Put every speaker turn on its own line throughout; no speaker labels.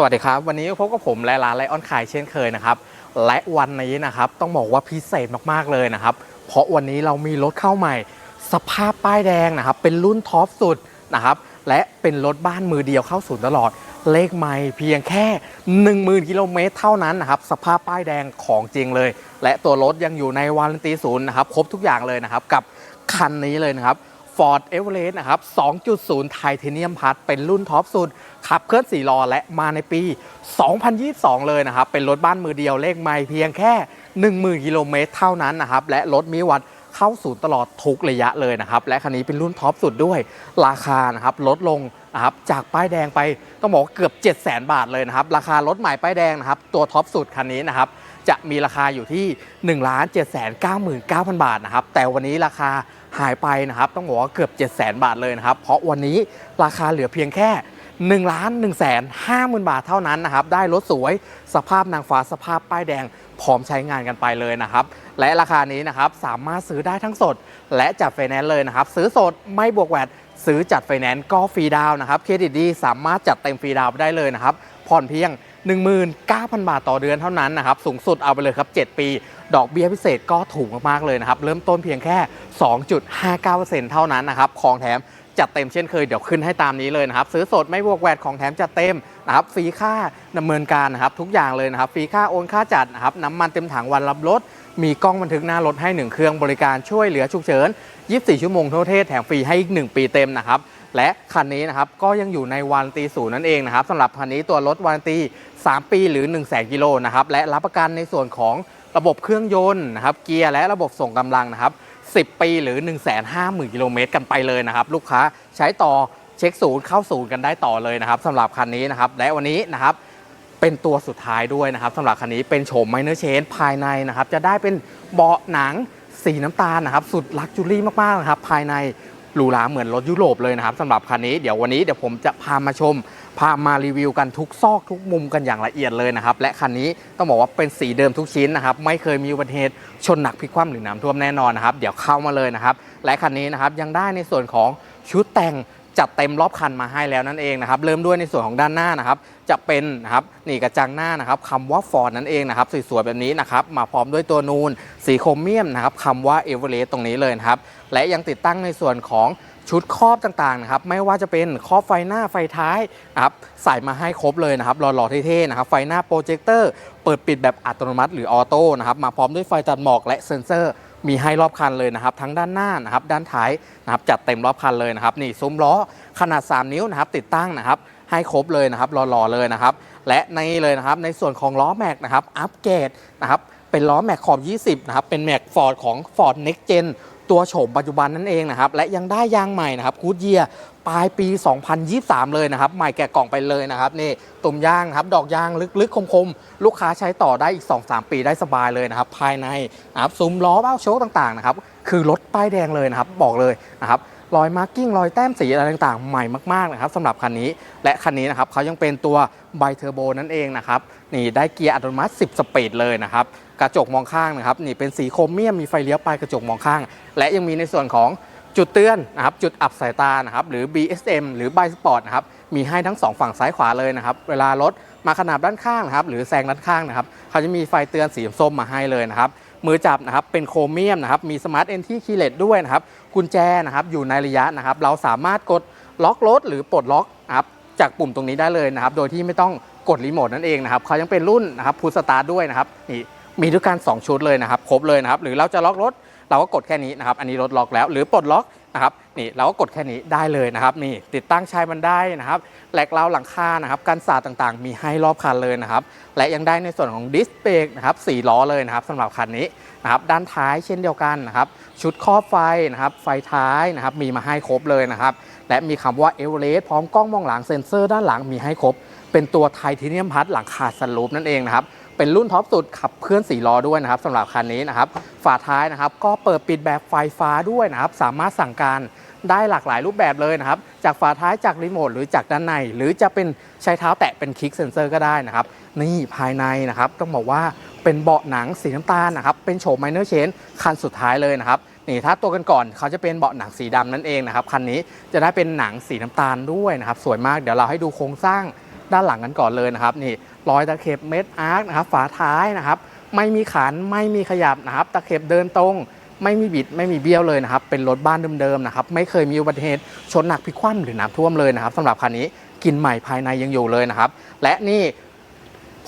สวัสดีครับ วันนี้พบกับผมและร้านไลออนขายเช่นเคยนะครับ และวันนี้นะครับต้องบอกว่าพิเศษมากๆเลยนะครับ เพราะวันนี้เรามีรถเข้าใหม่ สภาพป้ายแดงนะครับ เป็นรุ่นท็อปสุดนะครับ และเป็นรถบ้านมือเดียวเข้าศูนย์ตลอด เลขไม่เพียงแค่ 10,000กิโลเมตรเท่านั้นนะครับ สภาพป้ายแดงของจริงเลย และตัวรถยังอยู่ในวารันตีศูนย์นะครับ ครบทุกอย่างเลยนะครับ กับคันนี้เลยนะครับ Ford Everest นะครับ 2.0 ไทเทเนียมพัทเป็นรุ่นท็อปสุด ขับเคลื่อน4ล้อและมาในปี 2022 เลยนะครับ เป็นรถบ้านมือเดียวเลขไม่เพียงแค่ 10,000 กิโลเมตรเท่านั้นนะครับ และรถมีวัดเข้าศูนย์ตลอดทุกระยะเลยนะครับ และคันนี้เป็นรุ่นท็อปสุดด้วยราคานะครับลดลงนะครับจากป้ายแดงไปต้องบอกเกือบ 700,000บาทเลยนะครับ ราคารถใหม่ป้ายแดงนะครับตัวท็อปสุดคันนี้นะครับจะมีราคาอยู่ที่ 1 7 9 9 0 0 0 บาทนะครับแต่วันนี้ราคา หายไปนะครับต้องบอกว่าเกือบ7 0 0 0 0 0 บาทเลยนะครับ เพราะวันนี้ราคาเหลือเพียงแค่1ล้าน1แสน5หมื่นบาทเท่านั้นนะครับ ได้รถสวยสภาพนางฟ้าสภาพป้ายแดงพร้อมใช้งานกันไปเลยนะครับ และราคานี้นะครับสามารถซื้อได้ทั้งสด และจัดไฟแนนซ์เลยนะครับ ซื้อสดไม่บวกแวดซื้อจัดไฟแนนซ์ก็ฟรีดาวนะครับเครดิตดีสามารถจัดเต็มฟรีดาวได้เลยนะครับผ่อนเพียง 19,000 บาทต่อเดือนเท่านั้นนะครับ สูงสุดเอาไปเลยครับ 7 ปี ดอกเบี้ยพิเศษก็ถูกมากๆเลยนะครับ เริ่มต้นเพียงแค่ 2.59%เท่านั้นนะครับ ของแถมจัดเต็มเช่นเคยเดี๋ยวขึ้นให้ตามนี้เลยนะครับ ซื้อสดไม่วกแวดของแถมจัดเต็มนะครับฟรีค่าดำเนินการนะครับทุกอย่างเลยนะครับฟรีค่าโอนค่าจัดนะครับน้ำมันเต็มถังวันรับรถ มีกล้องบันทึกหน้ารถให้ 1 เครื่องบริการช่วยเหลือฉุกเฉิน 24 ชั่วโมงทั่วประเทศแถมฟรีให้อีก 1 ปีเต็มนะครับ และคันนี้นะครับก็ยังอยู่ในวารันตีศูนย์นั่นเองนะครับสำหรับคันนี้ตัวรถวารันตี 3 ปีหรือ 1 0 0 0 0กิโลนะครับและรับประกันในส่วนของระบบเครื่องยนต์นะครับเกียร์และระบบส่งกำลังนะครับ10 ปีหรือ 1 5 0 0 0 0กิโลเมตรกันไปเลยนะครับ ลูกค้าใช้ต่อเช็คศูนย์เข้าศูนย์กันได้ต่อเลยนะครับสำหรับคันนี้นะครับและวันนี้นะครับ เป็นตัวสุดท้ายด้วยนะครับสำหรับคันนี้เป็นโฉมไมเนอร์เชนภายในนะครับ จะได้เป็นเบาะหนังสีน้ำตาลนะครับ สุดลักจูรี่มากๆนะครับภายในหรูหราเหมือนรถยุโรปเลยนะครับสำหรับคันนี้เดี๋ยววันนี้เดี๋ยวผมจะพามาชม พามารีวิวกันทุกซอกทุกมุมกันอย่างละเอียดเลยนะครับ และคันนี้ต้องบอกว่าเป็นสีเดิมทุกชิ้นนะครับ ไม่เคยมีอุบัติเหตุชนหนักพลิกคว่ำหรือน้ำท่วมแน่นอนนะครับ เดี๋ยวเข้ามาเลยนะครับ และคันนี้นะครับยังได้ในส่วนของชุดแต่ง จัดเต็มรอบคันมาให้แล้วนั่นเองนะครับเริ่มด้วยในส่วนของด้านหน้านะครับจะเป็นนะครับนี่กระจังหน้านะครับคำว่าฟอร์ดนั่นเองนะครับสวยๆแบบนี้นะครับมาพร้อมด้วยตัวนูนสีโครเมียมนะครับคำว่าเอเวอเรสต์ตรงนี้เลยนะครับและยังติดตั้งในส่วนของชุดครอบต่างๆนะครับไม่ว่าจะเป็นครอบไฟหน้าไฟท้ายนะครับใส่มาให้ครบเลยนะครับหล่อๆเท่ๆนะครับไฟหน้าโปรเจคเตอร์เปิดปิดแบบอัตโนมัติหรือออโต้นะครับมาพร้อมด้วยไฟตัดหมอกและเซ็นเซอร์ มีให้รอบคันเลยนะครับ ทั้งด้านหน้านะครับด้านท้ายนะครับจัดเต็มรอบคันเลยนะครับนี่ซุ้มล้อขนาด 3 นิ้วนะครับติดตั้งนะครับให้ครบเลยนะครับหล่อๆเลยนะครับ และในเลยนะครับในส่วนของล้อแม็กนะครับอัปเกรดนะครับเป็นล้อแม็กขอบ 20 นะครับ เป็นแม็กฟอร์ดของ Ford Next Gen ตัวโฉมปัจจุบันนั่นเองนะครับและยังได้ยางใหม่นะครับคูดเยียปลายปี 2023 เลยนะครับ ใหม่แกะกล่องไปเลยนะครับนี่ตุ่มยางครับดอกยางลึกๆ คมๆ ลูกค้าใช้ต่อได้อีก 2-3 ปีได้สบายเลยนะครับ ภายในนะครับซุ้มล้อเบ้าโชคต่างๆนะครับคือรถป้ายแดงเลยนะครับบอกเลยนะครับ รอยมาร์กิ้งรอยแต้มสีอะไรต่างๆ ใหม่มากๆนะครับสำหรับคันนี้ และคันนี้นะครับเขายังเป็นตัวไบเทอร์โบนั่นเองนะครับนี่ได้เกียร์อัตโนมัติ 10 สปีดเลยนะครับกระจกมองข้างนะครับนี่เป็นสีโครเมียมมีไฟเลี้ยวปลายกระจกมองข้าง และยังมีในส่วนของจุดเตือนนะครับจุดอับสายตานะครับหรือ BSM หรือ b i Sport นะครับมีให้ทั้งสองฝั่งซ้ายขวาเลยนะครับเวลารถมาขนาบด้านข้างนะครับหรือแซงด้านข้างนะครับเขาจะมีไฟเตือนสีส้มมาให้เลยนะครับ มือจับนะครับเป็นโครเมียมนะครับมีสมาร์ทเอนที่คีเลตด้วยนะครับกุญแจนะครับอยู่ในระยะนะครับเราสามารถกดล็อกรถหรือปลดล็อกนะครับจากปุ่มตรงนี้ได้เลยนะครับโดยที่ไม่ต้องกดรีโมทนั่นเองนะครับเขายังเป็นรุ่นนะครับพูสตาร์ด้วยนะครับนี่มีด้วยกัน2ชุดเลยนะครับครบเลยนะครับหรือเราจะล็อกรถเราก็กดแค่นี้นะครับอันนี้รถล็อกแล้ว หรือปลดล็อก นะครับนี่เราก็กดแค่นี้ได้เลยนะครับนี่ติดตั้งชายบันไดนะครับแหลกเล้าหลังคานะครับกันสาดต่างๆ มีให้รอบคันเลยนะครับและยังได้ในส่วนของดิสเบรกนะครับสี่ล้อเลยนะครับสำหรับคันนี้นะครับด้านท้ายเช่นเดียวกันนะครับชุดครอบไฟนะครับไฟท้ายนะครับมีมาให้ครบเลยนะครับและมีคำว่าเอเวอเรสต์พร้อมกล้องมองหลังเซ็นเซอร์ด้านหลังมีให้ครบ เป็นตัวไทเทเนียมพัดหลังคาสลูปนั่นเองนะครับ เป็นรุ่นท็อปสุดขับเคลื่อน4ล้อด้วยนะครับสำหรับคันนี้นะครับฝาท้ายนะครับก็เปิดปิดแบบไฟฟ้าด้วยนะครับ สามารถสั่งการได้หลากหลายรูปแบบเลยนะครับ จากฝาท้ายจากรีโมทหรือจากด้านใน หรือจะเป็นใช้เท้าแตะเป็นคลิกเซนเซอร์ก็ได้นะครับ นี่ภายในนะครับต้องบอกว่าเป็นเบาะหนังสีน้ำตาลนะครับ เป็นโฉมไมเนอร์เชนคันสุดท้ายเลยนะครับนี่ถ้าตัวกันก่อนเขาจะเป็นเบาะหนังสีดำนั่นเองนะครับคันนี้จะได้เป็นหนังสีน้ำตาลด้วยนะครับ สวยมากเดี๋ยวเราให้ดูโครงสร้างด้านหลังกันก่อนเลยนะครับนี่ รอยตะเข็บเม็ดอาร์คนะครับฝาท้ายนะครับไม่มีขันไม่มีขยับนะครับตะเข็บเดินตรง ไม่มีบิดไม่มีเบี้ยวเลยนะครับเป็นรถบ้านเดิมๆนะครับไม่เคยมีอุบัติเหตุชนหนักพลิกคว่ำหรือน้ำท่วมเลยนะครับสำหรับคันนี้กินใหม่ภายในยังอยู่เลยนะครับ และนี่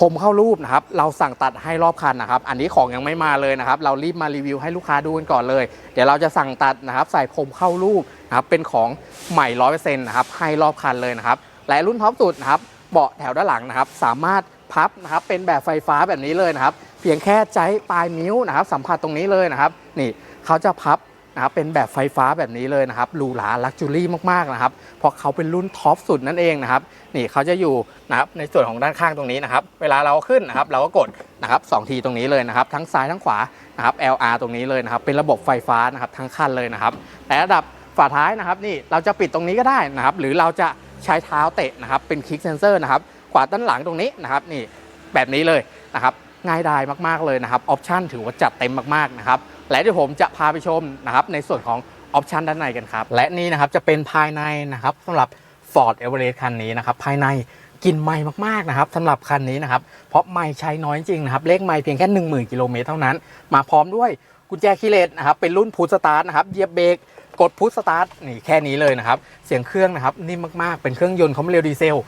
ผมเข้ารูปนะครับ เราสั่งตัดให้รอบคันนะครับ อันนี้ของยังไม่มาเลยนะครับ เรารีบมารีวิวให้ลูกค้าดูกันก่อนเลย เดี๋ยวเราจะสั่งตัดนะครับ ใส่ผมเข้ารูปนะครับ เป็นของใหม่ร้อยเปอร์เซ็นต์นะครับ ให้รอบคันเลยนะครับ และรุ่นท็อปสุดนะครับ เบาะแถวด้านหลังนะครับ สามารถพับนะครับเป็นแบบไฟฟ้าแบบนี้เลยนะครับ เพียงแค่ใจปลายนิ้วนะครับ สัมผัสตรงนี้เลยนะครับ นี่เขาจะพับนะครับเป็นแบบไฟฟ้าแบบนี้เลยนะครับหรูหราลักจูรี่มากๆนะครับเพราะเขาเป็นรุ่นท็อปสุดนั่นเองนะครับนี่เขาจะอยู่นะครับในส่วนของด้านข้างตรงนี้นะครับ เวลาเราขึ้นนะครับ เราก็กดนะครับสองทีตรงนี้เลยนะครับ ทั้งซ้ายทั้งขวานะครับ LR ตรงนี้เลยนะครับเป็นระบบไฟฟ้านะครับทั้งคันเลยนะครับและระดับฝาท้ายนะครับนี่เราจะปิดตรงนี้ก็ได้นะครับ หรือเราจะ ใช้เท้าเตะนะครับเป็นคลิกเซนเซอร์นะครับขวาด้านหลังตรงนี้นะครับนี่แบบนี้เลยนะครับง่ายดายมากๆเลยนะครับออปชันถือว่าจัดเต็มมากๆนะครับและเดี๋ยวผมจะพาไปชมนะครับในส่วนของออปชันด้านในกันครับ และนี่นะครับจะเป็นภายในนะครับสำหรับ Ford Everest คันนี้นะครับภายในกินไม่มากๆนะครับสำหรับคันนี้นะครับเพราะไม่ใช้น้อยจริงนะครับเลขไม่เพียงแค่ 10,000 กิโลเมตรเท่านั้น มาพร้อมด้วยกุญแจคีย์เลสนะครับเป็นรุ่นพุทสตาร์ทนะครับเหยียบเบรก กดพุทสตาร์ทนี่แค่นี้เลยนะครับ เสียงเครื่องนะครับนิ่มมากๆ เป็นเครื่องยนต์คอมเร็วดีเซล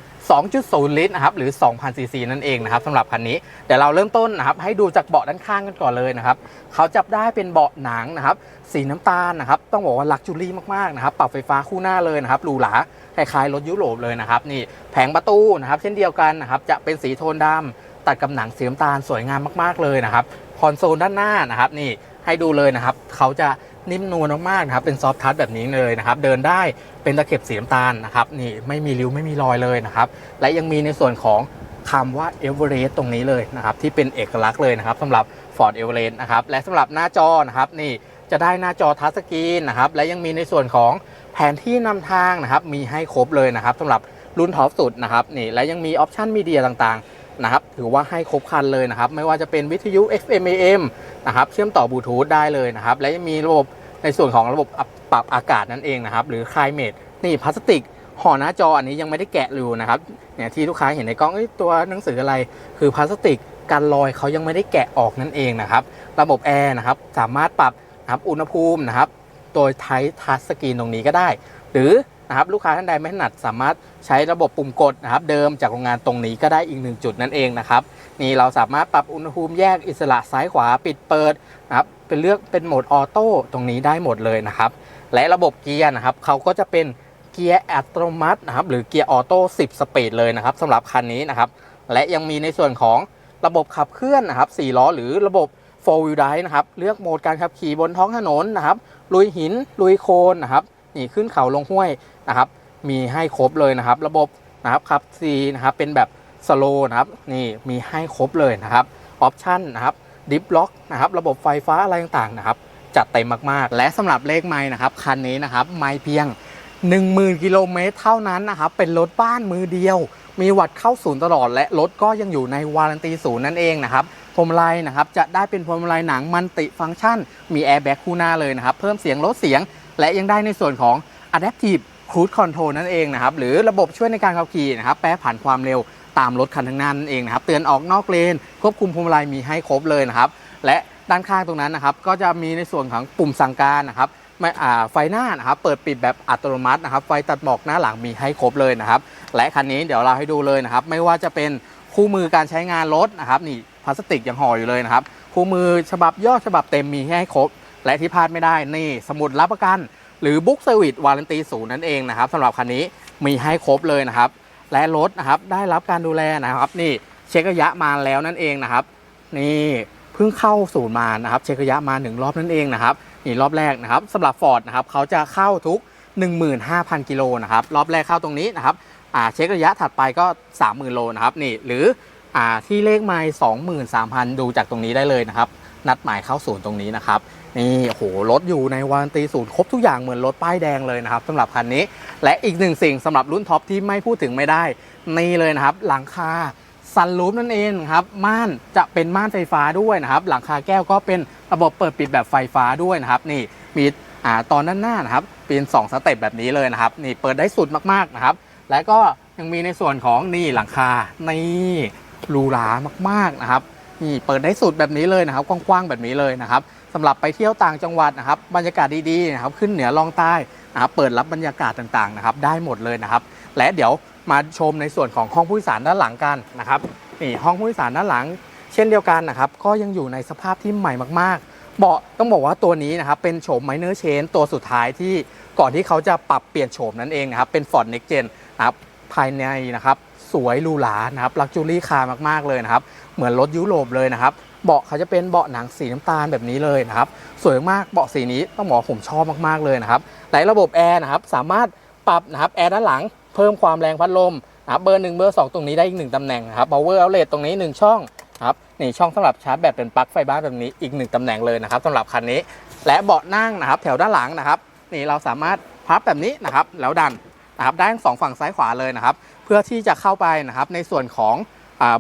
2.0 ลิตรนะครับหรือ 2,000 ซีซีนั่นเองนะครับสำหรับคันนี้เดี๋ยวเราเริ่มต้นนะครับให้ดูจากเบาะด้านข้างกันก่อนเลยนะครับเขาจับได้เป็นเบาะหนังนะครับสีน้ำตาลนะครับต้องบอกว่าลักจูรี่มากๆนะครับปรับไฟฟ้าคู่หน้าเลยนะครับหรูหราคล้ายๆรถยุโรปเลยนะครับนี่แผงประตูนะครับเช่นเดียวกันนะครับจะเป็นสีโทนดำตัดกับหนังสีน้ำตาลสวยงามมากๆเลยนะครับคอนโซลด้านหน้านะครับนี่ให้ดูเลยนะครับเขาจะ นิ่มนวลมากๆนะครับเป็นซอฟทัชแบบนี้เลยนะครับเดินได้เป็นตะเข็บสีน้ำตาลนะครับนี่ไม่มีริ้วไม่มีรอยเลยนะครับและยังมีในส่วนของคำว่า e v e r e s t ตรงนี้เลยนะครับที่เป็นเอกลักษณ์เลยนะครับสำหรับ Ford e v e r e s t นะครับและสำหรับหน้าจอนะครับนี่จะได้หน้าจอทัชสกรีนนะครับและยังมีในส่วนของแผนที่นำทางนะครับมีให้ครบเลยนะครับสำหรับรุ่นท็อปสุดนะครับนี่และยังมีออปชันมีเดียต่างๆ นะครับถือว่าให้ครบครันเลยนะครับ ไม่ว่าจะเป็นวิทยุ FM AM นะครับเชื่อมต่อบลูทูธได้เลยนะครับ และยังมีระบบในส่วนของระบบปรับอากาศนั่นเองนะครับ หรือ Climate นี่พลาสติกห่อหน้าจออันนี้ยังไม่ได้แกะอยู่นะครับเนี่ยที่ลูกค้าเห็นในกล้องอตัวหนังสืออะไร คือพลาสติกกันรอยเขายังไม่ได้แกะออกนั่นเองนะครับ ระบบแอร์นะครับสามารถปรับนะครับอุณหภูมินะครับ โดยใช้ทัชสกรีนตรงนี้ก็ได้ หรือ นะครับลูกค้าท่านใดไม่ถนัดสามารถใช้ระบบปุ่มกดนะครับเดิมจากโรงงานตรงนี้ก็ได้อีกหนึ่งจุดนั่นเองนะครับนี่เราสามารถปรับอุณหภูมิแยกอิสระซ้ายขวาปิดเปิดนะครับเป็นเลือกเป็นโหมดออโต้ตรงนี้ได้หมดเลยนะครับและระบบเกียร์นะครับเขาก็จะเป็นเกียร์อัตโนมัตินะครับหรือเกียร์ออโต้10 สปีดเลยนะครับสำหรับคันนี้นะครับและยังมีในส่วนของระบบขับเคลื่อนนะครับ4ล้อหรือระบบ4 wheel drive นะครับเลือกโหมดการขับขี่บนท้องถนนนะครับลุยหินลุยโคลนนะครับ นี่ขึ้นเขาลงห้วยนะครับ มีให้ครบเลยนะครับ ระบบนะครับขับซีนะครับเป็นแบบสโลนะครับนี่มีให้ครบเลยนะครับออปชั่นนะครับดิฟล็อกนะครับระบบไฟฟ้าอะไรต่างๆนะครับจัดเต็มมากๆ และสำหรับเลขไม้นะครับคันนี้นะครับไม้เพียง 10,000กิโลเมตรเท่านั้นนะครับเป็นรถบ้านมือเดียว มีวัดเข้าศูนย์ตลอด และรถก็ยังอยู่ในวารันตีศูนย์นั่นเองนะครับพวงมาลัยนะครับจะได้เป็นพวงมาลัยหนังมันติฟังก์ชัน มีแอร์แบ็กคู่หน้าเลยนะครับเพิ่มเสียงลดเสียง และยังได้ในส่วนของ Adaptive Cruise Control นั่นเองนะครับหรือระบบช่วยในการขับขี่นะครับแปรผันความเร็วตามรถคันข้งน้านั่นเองนะครับเตือนออกนอกเลน ควบคุมพวงมาลัยมีให้ครบเลยนะครับ และด้านข้างตรงนั้นนะครับ ก็จะมีในส่วนของปุ่มสั่งการนะครับไม่อ่าไฟหน้านะครับ เปิดปิดแบบอัตโนมัตินะครับ ไฟตัดหมอกหน้าหลังมีให้ครบเลยนะครับ และคันนี้เดี๋ยวเราให้ดูเลยนะครับ ไม่ว่าจะเป็นคู่มือการใช้งานรถนะครับ นี่พลาสติกยังห่ออยู่เลยนะครับ คู่มือฉบับย่อฉบับเต็มมีให้ครบ และที่พลาดไม่ได้นี่สมุดรับประกัน หรือบุ๊กเซอร์วิสวารันตีศูนย์นั่นเองนะครับสำหรับคันนี้มีให้ครบเลยนะครับ และรถนะครับได้รับการดูแลนะครับ นี่เช็คระยะมาแล้วนั่นเองนะครับ นี่เพิ่งเข้าศูนย์มานะครับ เช็คระยะมาหนึ่งรอบนั่นเองนะครับนี่รอบแรกนะครับสำหรับฟอร์ดนะครับเขาจะเข้าทุก 15,000 กิโลนะครับรอบแรกเข้าตรงนี้นะครับอ่าเช็คระยะถัดไปก็ 30,000 โลนะครับนี่หรืออ่าที่เลขไมล์23,000 ดูจากตรงนี้ได้เลยนะครับ นัดหมายเข้าศูนย์ตรงนี้นะครับนี่โหรถอยู่ในวารันตีศูนย์ครบทุกอย่างเหมือนรถป้ายแดงเลยนะครับสำหรับคันนี้ และอีกหนึ่งสิ่งสำหรับรุ่นท็อปที่ไม่พูดถึงไม่ได้ นี่เลยนะครับ หลังคาซันรูฟนั่นเองครับม่านจะเป็นม่านไฟฟ้าด้วยนะครับหลังคาแก้วก็เป็นระบบเปิดปิดแบบไฟฟ้าด้วยนะครับนี่มีอ่าตอนด้านหน้านะครับเป็น2สเต็ปแบบนี้เลยนะครับนี่เปิดได้สุดมากๆนะครับและก็ยังมีในส่วนของนี่หลังคานี่รูหรามากๆนะครับ นี่เปิดได้สุดแบบนี้เลยนะครับกว้างๆแบบนี้เลยนะครับสำหรับไปเที่ยวต่างจังหวัดนะครับบรรยากาศดีๆนะครับขึ้นเหนือลองใต้นะครับเปิดรับบรรยากาศต่างๆนะครับได้หมดเลยนะครับ และเดี๋ยวมาชมในส่วนของห้องผู้โดยสารด้านหลังกันนะครับนี่ห้องผู้โดยสารด้านหลัง เช่นเดียวกันนะครับก็ยังอยู่ในสภาพที่ใหม่มากๆเบาะต้องบอกว่าตัวนี้นะครับเป็นโฉมไมเนอร์เชนตัวสุดท้ายที่ก่อนที่เขาจะปรับเปลี่ยนโฉมนั่นเองนะครับเป็น Ford Next Gen นะครับภายในนะครับ สวยหรูหรานะครับลักจูรี่คาร์มากๆเลยนะครับ เหมือนรถยุโรปเลยนะครับ เบาะเขาจะเป็นเบาะหนังสีน้ำตาลแบบนี้เลยนะครับ สวยมากเบาะสีนี้ต้องบอกผมชอบมากๆเลยนะครับและระบบแอร์นะครับ สามารถปรับนะครับแอร์ด้านหลังเพิ่มความแรงพัดลมนะครับเบอร์หนึ่งเบอร์สองตรงนี้ได้อีกหนึ่งตำแหน่งนะครับ power outlet ตรงนี้หนึ่งช่องครับนี่ช่องสำหรับชาร์จแบตเป็นปลั๊กไฟบ้านแบบนี้อีกหนึ่งตำแหน่งเลยนะครับสำหรับคันนี้ และเบาะนั่งนะครับ แถวด้านหลังนะครับ นี่เราสามารถพับแบบนี้นะครับ แล้วดัน นะครับได้ทั้งสองฝั่งซ้ายขวาเลยนะครับ เพื่อที่จะเข้าไปนะครับในส่วนของ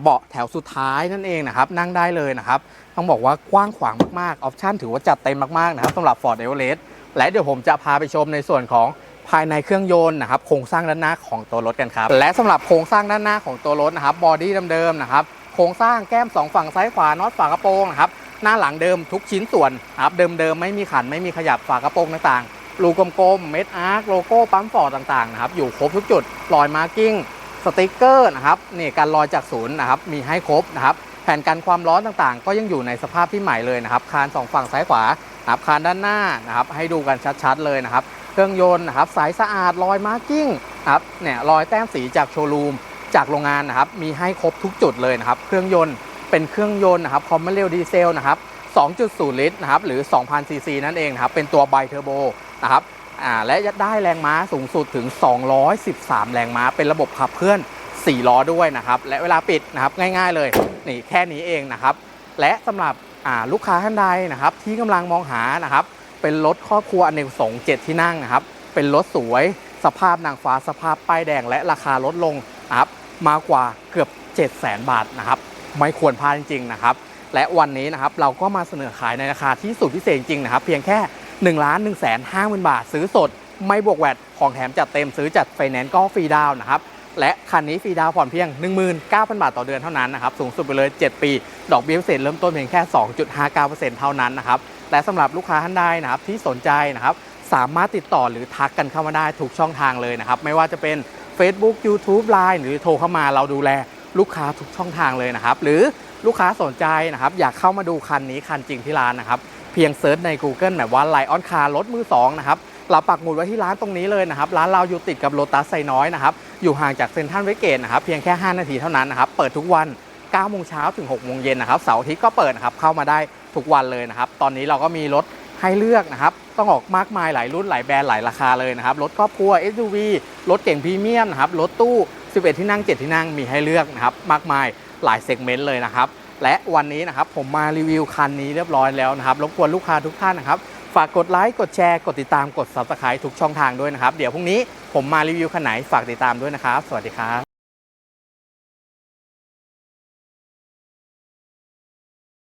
เบาะแถวสุดท้ายนั่นเองนะครับ นั่งได้เลยนะครับ ต้องบอกว่ากว้างขวางมากๆออปชั่นถือว่าจัดเต็มมากๆนะครับสำหรับ Ford Everest และเดี๋ยวผมจะพาไปชมในส่วนของภายในเครื่องยนต์นะครับโครงสร้างด้านหน้าของตัวรถกันครับ และสำหรับโครงสร้างด้านหน้าของตัวรถนะครับบอดี้เดิมๆนะครับโครงสร้างแก้มสองฝั่งซ้ายขวาน็อตฝากระโปรงนะครับหน้าหลังเดิมทุกชิ้นส่วนนะครับเดิมๆไม่มีขันไม่มีขยับฝากระโปรงต่างๆ รูกลมๆ เม็ดอาร์ค โลโก้ปั๊มฟอร์ดต่างๆนะครับ อยู่ครบทุกจุด รอยมาร์กิ้ง สติกเกอร์นะครับ นี่การลอยจากศูนย์นะครับ มีให้ครบนะครับ แผ่นกันความร้อนต่างๆ ก็ยังอยู่ในสภาพที่ใหม่เลยนะครับ คานสองฝั่งซ้ายขวานะครับ คานด้านหน้านะครับ ให้ดูกันชัดๆเลยนะครับ เครื่องยนต์นะครับใสสะอาด รอยมาร์กิ้งนะครับ เนี่ย รอยแต้มสีจากโชว์รูม จากโรงงานนะครับ มีให้ครบทุกจุดเลยนะครับ เครื่องยนต์ เป็นเครื่องยนต์นะครับ คอมเมเรลดีเซลนะครับ 2.0 ลิตรนะครับ หรือ 2,000 ซีซีนั่นเองนะครับ เป็นตัวไบเทอร์โบ นะครับและได้แรงม้าสูงสุดถึง 213 แรงม้า เป็นระบบขับเคลื่อน 4 ล้อด้วยนะครับ และเวลาปิดนะครับง่ายๆเลยนี่แค่นี้เองนะครับ และสำหรับลูกค้าท่านใดนะครับ ที่กำลังมองหานะครับ เป็นรถครอบครัวอเนกประสงค์7ที่นั่งนะครับ เป็นรถสวยสภาพนางฟ้าสภาพป้ายแดงและราคาลดลงนะครับมากกว่าเกือบ 7 0 0 0 0 0 บาทนะครับ ไม่ควรพลาดจริงๆนะครับ และวันนี้นะครับเราก็มาเสนอขายในราคาที่สุดพิเศษจริงนะครับ เพียงแค่ 1นึ่งล้านหนึ่งแสนห้าหมื่นบาท ซื้อสดไม่บวกแวดของแถมจัดเต็มซื้อจัดไฟแนนซ์ก็ฟรีดาวนะครับ และคันนี้ฟรีดาวผ่อนเพียง 19,000 บาทต่อเดือนเท่านั้นนะครับสูงสุดไปเลย 7 ปี ดอกเบี้ยพิเศษเริ่มต้นเพียงแค่ 2.59%เท่านั้นนะครับและสำหรับลูกค้าท่านใดนะครับที่สนใจนะครับสามารถติดต่อหรือทักกันเข้ามาได้ทุกช่องทางเลยนะครับไม่ว่าจะเป็น Facebook YouTube Line หรือโทรเข้ามาเราดูแลลูกค้าทุกช่องทางเลยนะครับ หรือลูกค้าสนใจนะครับ อยากเข้ามาดูคันนี้คันจริงที่ร้านนะครับ เพียงเซิร์ชใน Google แบบว่า Lion Car รถมือสองนะครับเราปักหมุดไว้ที่ร้านตรงนี้เลยนะครับ ร้านเราอยู่ติดกับโลตัสไซน้อยนะครับ อยู่ห่างจากเซ็นทรัลเวเกตนะครับ เพียงแค่ 5 นาทีเท่านั้นนะครับ เปิดทุกวัน 9 โมงเช้าถึง 6 โมงเย็นนะครับ เสาร์อาทิตย์ก็เปิดนะครับ เข้ามาได้ทุกวันเลยนะครับ ตอนนี้เราก็มีรถให้เลือกนะครับ ต้องออกมากมายหลายรุ่นหลายแบรนด์หลายราคาเลยนะครับ รถครอบครัว SUV รถเก่งพรีเมียมนะครับ รถตู้ 11 ที่นั่ง 7 ที่นั่ง มีให้เลือกนะครับ มากมายหลายเซกเมนต์เลยนะครับ และวันนี้นะครับผมมารีวิวคันนี้เรียบร้อยแล้วนะครับรบกวนลูกค้าทุกท่านนะครับฝากกดไลค์กดแชร์กดติดตามกด subscribe ทุกช่องทางด้วยนะครับ เดี๋ยวพรุ่งนี้ผมมารีวิวคันไหนฝากติดตามด้วยนะครับ สวัสดีครับ